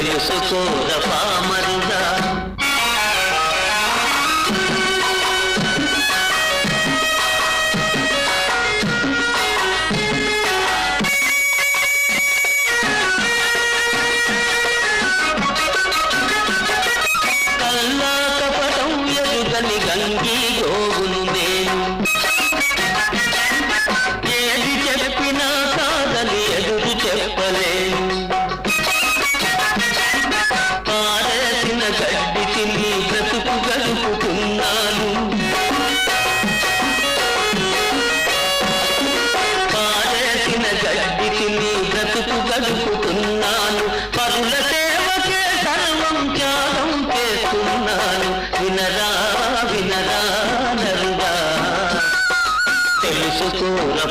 తెలుసుకోర పామరుడా గంగీ గోగులుందే వినరా వినరా నరుడా తెలుసుకోరా